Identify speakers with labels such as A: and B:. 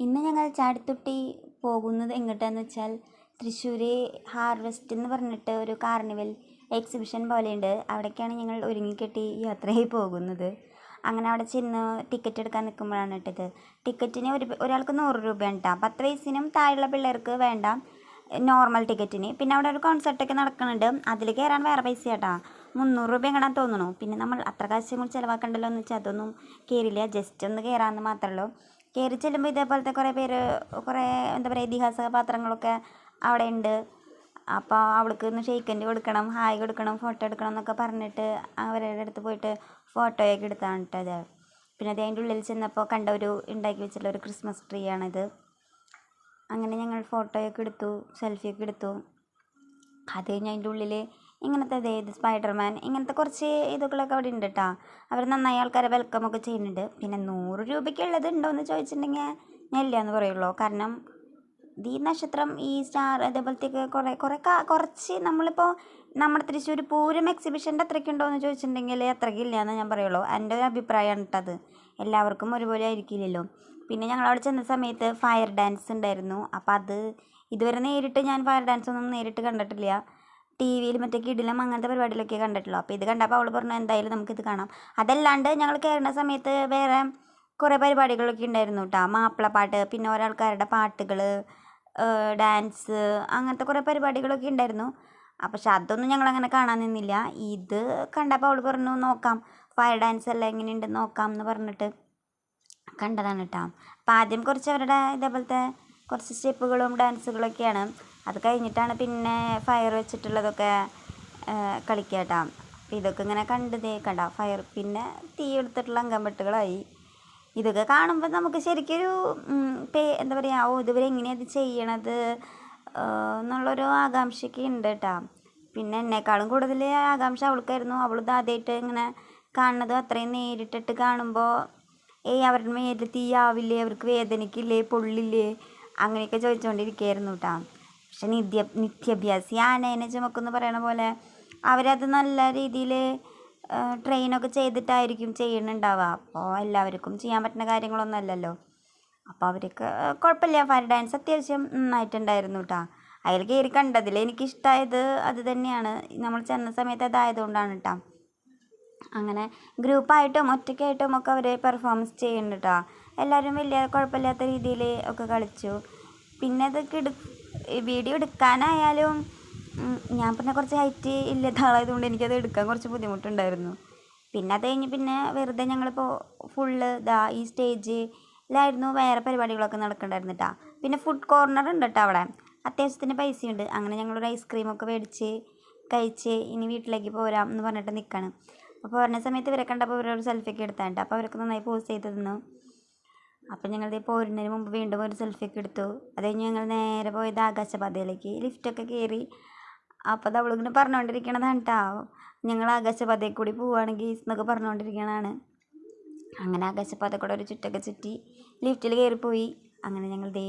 A: ഇന്ന് ഞങ്ങൾ ചാടിത്തുട്ടി പോകുന്നത് എങ്ങോട്ടാന്ന് വെച്ചാൽ തൃശ്ശൂർ ഹാർവെസ്റ്റ് എന്ന് പറഞ്ഞിട്ട് ഒരു കാർണിവൽ എക്സിബിഷൻ പോലെയുണ്ട്. അവിടേക്കാണ് ഞങ്ങൾ ഒരുങ്ങിക്കെട്ടി യാത്രയായി പോകുന്നത്. അങ്ങനെ അവിടെ ചെന്ന് ടിക്കറ്റ് എടുക്കാൻ നിൽക്കുമ്പോഴാണ് ഇട്ടത്. ടിക്കറ്റിന് ഒരു ഒരാൾക്ക് നൂറ് രൂപയാണ് കേട്ടോ. പത്ത് വയസ്സിനും താഴെയുള്ള പിള്ളേർക്ക് വേണ്ട നോർമൽ ടിക്കറ്റിന്. പിന്നെ അവിടെ ഒരു കോൺസെർട്ടൊക്കെ നടക്കുന്നുണ്ട്. അതിൽ കയറാൻ വേറെ പൈസ കേട്ടോ. മുന്നൂറ് രൂപ എങ്ങനെ തോന്നണു പിന്നെ നമ്മൾ അത്ര കാശ് കൂടി ചിലവാക്കണ്ടല്ലോ എന്ന് വെച്ചാൽ അതൊന്നും കയറില്ല ജസ്റ്റ് ഒന്ന് കയറാമെന്ന് മാത്രമേ ഉള്ളൂ. കയറി ചെല്ലുമ്പോൾ ഇതേപോലത്തെ കുറേ പേര് കുറേ എന്താ പറയുക ഇതിഹാസ പാത്രങ്ങളൊക്കെ അവിടെ ഉണ്ട് അപ്പോൾ അവൾക്ക് ഒന്ന് ഷെയ്ക്കന്റ് കൊടുക്കണം ഹായ് കൊടുക്കണം ഫോട്ടോ എടുക്കണം എന്നൊക്കെ പറഞ്ഞിട്ട് അവരുടെ അടുത്ത് പോയിട്ട് ഫോട്ടോയൊക്കെ എടുത്താണ് കേട്ടത് പിന്നെ അത് അതിന്റെ ഉള്ളിൽ ചെന്നപ്പോൾ കണ്ട ഒരു ഉണ്ടാക്കി വെച്ചിട്ടുള്ള ഒരു ക്രിസ്മസ് ട്രീ ആണിത്. അങ്ങനെ ഞങ്ങൾ ഫോട്ടോയൊക്കെ എടുത്തു സെൽഫിയൊക്കെ എടുത്തു. അത് കഴിഞ്ഞ് അതിന്റെ ഉള്ളിൽ ഇങ്ങനത്തെ ഇത് സ്പൈഡർമാൻ ഇങ്ങനത്തെ കുറച്ച് ഇതുകളൊക്കെ അവിടെ ഉണ്ട് കേട്ടോ അവർ നന്നായി ആൾക്കാരെ വെൽക്കം ഒക്കെ ചെയ്യുന്നുണ്ട്. പിന്നെ നൂറ് രൂപയ്ക്കുള്ളത് ഉണ്ടോ എന്ന് ചോദിച്ചിട്ടുണ്ടെങ്കിൽ ഞാൻ ഇല്ല എന്ന് പറയുള്ളൂ. കാരണം ഈ നക്ഷത്രം ഈ സ്റ്റാർ അതേപോലത്തേക്ക് കുറേ കുറേ കുറച്ച് നമ്മളിപ്പോൾ നമ്മുടെ തൃശ്ശൂർ പൂരം എക്സിബിഷന്റെ അത്രയ്ക്ക് ഉണ്ടോ എന്ന് ചോദിച്ചിട്ടുണ്ടെങ്കിൽ അത്രയ്ക്ക് ഇല്ല എന്ന് ഞാൻ പറയുള്ളൂ. എന്റെ ഒരു അഭിപ്രായമാണ് കേട്ടത് എല്ലാവർക്കും ഒരുപോലെ ആയിരിക്കില്ലല്ലോ. പിന്നെ ഞങ്ങൾ അവിടെ ചെന്ന സമയത്ത് ഫയർ ഡാൻസ് ഉണ്ടായിരുന്നു. അപ്പോൾ അത് ഇതുവരെ നേരിട്ട് ഞാൻ ഫയർ ഡാൻസ് ഒന്നും നേരിട്ട് കണ്ടിട്ടില്ല. ടി വിയിൽ മറ്റേ കിടിലം അങ്ങനത്തെ പരിപാടിയിലൊക്കെ കണ്ടിട്ടുള്ളൂ. അപ്പോൾ ഇത് കണ്ടപ്പോൾ അവൾ പറഞ്ഞു എന്തായാലും നമുക്കിത് കാണാം. അതല്ലാണ്ട് ഞങ്ങൾ കയറുന്ന സമയത്ത് വേറെ കുറേ പരിപാടികളൊക്കെ ഉണ്ടായിരുന്നു കേട്ടോ മാപ്പിളപ്പാട്ട് പിന്നെ ഒരാൾക്കാരുടെ പാട്ടുകൾ ഡാൻസ് അങ്ങനത്തെ കുറേ പരിപാടികളൊക്കെ ഉണ്ടായിരുന്നു. പക്ഷെ അതൊന്നും ഞങ്ങളങ്ങനെ കാണാൻ നിന്നില്ല. ഇത് കണ്ടപ്പോൾ അവൾ പറഞ്ഞു നോക്കാം ഫയർ ഡാൻസ് എല്ലാം എങ്ങനെയുണ്ട് നോക്കാം എന്ന് പറഞ്ഞിട്ട് കണ്ടതാണ് കേട്ടോ അപ്പം ആദ്യം കുറച്ച് അവരുടെ ഇതേപോലത്തെ കുറച്ച് സ്റ്റെപ്പുകളും ഡാൻസുകളൊക്കെയാണ് അത് കഴിഞ്ഞിട്ടാണ് പിന്നെ ഫയർ വെച്ചിട്ടുള്ളതൊക്കെ കളിക്കുക അപ്പം ഇതൊക്കെ ഇങ്ങനെ കണ്ട ഫയർ പിന്നെ തീ എടുത്തിട്ടുള്ള അങ്കമ്പട്ടുകളായി. ഇതൊക്കെ കാണുമ്പോൾ നമുക്ക് ശരിക്കൊരു പേ എന്താ പറയുക ഓ ഇതുവരെ എങ്ങനെയാണ് ഇത് ചെയ്യണത് എന്നുള്ളൊരു ആകാംക്ഷയൊക്കെ ഉണ്ട് കേട്ടോ പിന്നെ എന്നെക്കാളും കൂടുതൽ ആകാംക്ഷ അവൾക്കായിരുന്നു. അവളിത് ആദ്യമായിട്ട് ഇങ്ങനെ കാണുന്നത് അത്രയും നേരിട്ടിട്ട് കാണുമ്പോൾ ഏയ് അവരുടെ മേലിൽ തീയാവില്ലേ അവർക്ക് വേദനിക്കില്ലേ പൊള്ളില്ലേ അങ്ങനെയൊക്കെ ചോദിച്ചുകൊണ്ടിരിക്കുകയായിരുന്നു കേട്ടോ പക്ഷെ നിത്യ നിത്യാഭ്യാസി ആനേനെ ചുമക്കുമെന്ന് പറയണ പോലെ അവരത് നല്ല രീതിയിൽ ട്രെയിനൊക്കെ ചെയ്തിട്ടായിരിക്കും ചെയ്യുന്നുണ്ടാവുക അപ്പോൾ എല്ലാവർക്കും ചെയ്യാൻ പറ്റുന്ന കാര്യങ്ങളൊന്നും അല്ലല്ലോ അപ്പോൾ അവർക്ക് കുഴപ്പമില്ല. ഫയർ ഡാൻസ് അത്യാവശ്യം നന്നായിട്ടുണ്ടായിരുന്നു കേട്ടോ അതിൽ കയറി കണ്ടതിൽ എനിക്കിഷ്ടമായത് അത് തന്നെയാണ്. നമ്മൾ ചെന്ന സമയത്ത് അതായതുകൊണ്ടാണ് കേട്ടോ അങ്ങനെ ഗ്രൂപ്പായിട്ടും ഒറ്റയ്ക്കായിട്ടും ഒക്കെ അവർ പെർഫോമൻസ് ചെയ്യുന്നുണ്ട് കേട്ടോ എല്ലാവരും വലിയ കുഴപ്പമില്ലാത്ത രീതിയിൽ ഒക്കെ കളിച്ചു. പിന്നെ അത് എടു വീഡിയോ എടുക്കാനായാലും ഞാൻ പിന്നെ കുറച്ച് ഹൈറ്റ് ഇല്ലാത്ത ആളായതുകൊണ്ട് എനിക്കത് എടുക്കാൻ കുറച്ച് ബുദ്ധിമുട്ടുണ്ടായിരുന്നു. പിന്നെ അത് കഴിഞ്ഞ് പിന്നെ വെറുതെ ഞങ്ങളിപ്പോൾ ഫുള്ള് ഇതാ ഈ സ്റ്റേജ് സ്റ്റേജിലായിരുന്നു വേറെ പരിപാടികളൊക്കെ നടക്കണ്ടായിരുന്നിട്ടാ പിന്നെ ഫുഡ് കോർണർ ഉണ്ട് കേട്ടോ അവിടെ. അത്യാവശ്യത്തിന് പൈസയുണ്ട്. അങ്ങനെ ഞങ്ങളൊരു ഐസ്ക്രീമൊക്കെ മേടിച്ച് കഴിച്ച് ഇനി വീട്ടിലേക്ക് പോരാം എന്ന് പറഞ്ഞിട്ട് നിൽക്കുകയാണ് അപ്പോൾ പറഞ്ഞ സമയത്ത് ഇവരെ കണ്ടപ്പോൾ ഇവരൊരു സെൽഫിയൊക്കെ എടുത്താണ്ട്. അപ്പോൾ അവരൊക്കെ നന്നായി പോസ് ചെയ്ത് തന്നു അപ്പം ഞങ്ങൾ പോരുന്നതിന് മുമ്പ് വീണ്ടും ഒരു സെൽഫിയൊക്കെ എടുത്തു. അത് കഴിഞ്ഞ് ഞങ്ങൾ നേരെ പോയത് ആകാശപാതയിലേക്ക്. ലിഫ്റ്റൊക്കെ കയറി അപ്പോൾ അത് അവളിങ്ങനെ പറഞ്ഞുകൊണ്ടിരിക്കണതാണ് കേട്ടോ ഞങ്ങൾ ആകാശപാതയിൽ കൂടി പോവുകയാണെങ്കിൽ എന്നൊക്കെ പറഞ്ഞുകൊണ്ടിരിക്കണതാണ് അങ്ങനെ ആകാശപാത കൂടെ ഒരു ചുറ്റൊക്കെ ചുറ്റി. ലിഫ്റ്റിൽ കയറിപ്പോയി അങ്ങനെ ഞങ്ങൾ ദേ